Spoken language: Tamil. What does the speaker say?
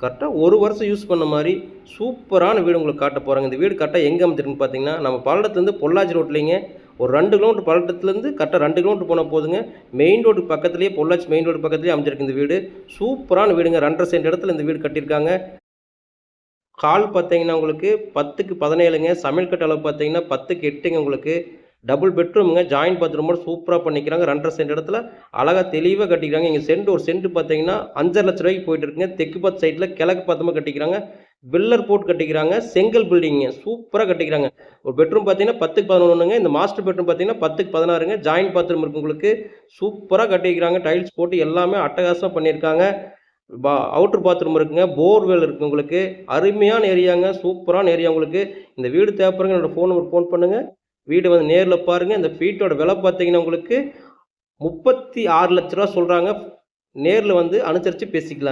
கரெக்டாக ஒரு வருஷம் யூஸ் பண்ண மாதிரி சூப்பரான வீடு உங்களுக்கு காட்ட போகிறாங்க இந்த வீடு கரெக்டாக எங்கே அமைஞ்சிருக்குன்னு பார்த்தீங்கன்னா நம்ம பல்லடத்துலேருந்து பொள்ளாச்சி ரோட்லேங்க ஒரு ரெண்டு கிலோமீட்டர் பல்லடத்துலேருந்து கரெக்டாக ரெண்டு கிலோமீட்டர் போனால் போதுங்க. மெயின் ரோடு பக்கத்துலேயே பொள்ளாச்சி மெயின் ரோடு பக்கத்துலேயே அமைஞ்சிருக்கு இந்த வீடு. சூப்பரான வீடுங்க. ரெண்டரை சென்ட் இடத்துல இந்த வீடு கட்டியிருக்காங்க. கால் பார்த்தீங்கன்னா உங்களுக்கு பத்துக்கு பதினேழுங்க. சமையல் கட்ட அளவு பார்த்தீங்கன்னா பத்துக்கு எட்டுங்க உங்களுக்கு. டபுள் பெட்ரூமுங்க ஜாயின் பாத்ரூமோட சூப்பராக பண்ணிக்கிறாங்க. ரெண்டரை சென்ட் இடத்துல அழகாக தெளிவாக கட்டிக்கிறாங்க. இங்கே சென்ட் ஒரு சென்ட் பார்த்தீங்கன்னா அஞ்சரை லட்ச ரூபாய்க்கு போயிட்டு இருக்குங்க. தெற்கு பார்த்து சைடில் கிழக்கு பார்த்தமாக கட்டிக்கிறாங்க. பில்லர் போட்டு கட்டிக்கிறாங்க. செங்கல் பில்டிங்கு சூப்பராக கட்டிக்கிறாங்க. ஒரு பெட்ரூம் பார்த்தீங்கன்னா பத்துக்கு பதினொன்றுங்க இந்த மாஸ்டர் பெட்ரூம் பார்த்தீங்கன்னா பத்துக்கு பதினாறுங்க. ஜாயின் பாத்ரூம் இருக்கு உங்களுக்கு. சூப்பராக கட்டிக்கிறாங்க. டைல்ஸ் போட்டு எல்லாமே அட்டகாசமாக பண்ணியிருக்காங்க. பா அவுட்ரு பாத்ரூம் இருக்குங்க. போர்வெல் இருக்குது உங்களுக்கு. அருமையான ஏரியாங்க சூப்பரான ஏரியா உங்களுக்கு. இந்த வீடு தேவைப்படுங்க என்னோடய ஃபோன் நம்பர் ஃபோன் பண்ணுங்கள் வீடு வந்து நேரில் பாருங்கள் இந்த வீட்டோட விலை பார்த்தீங்கன்னா உங்களுக்கு முப்பத்தி ஆறு லட்ச ரூபா சொல்கிறாங்க நேரில் வந்து அனுசரித்து பேசிக்கலாம்.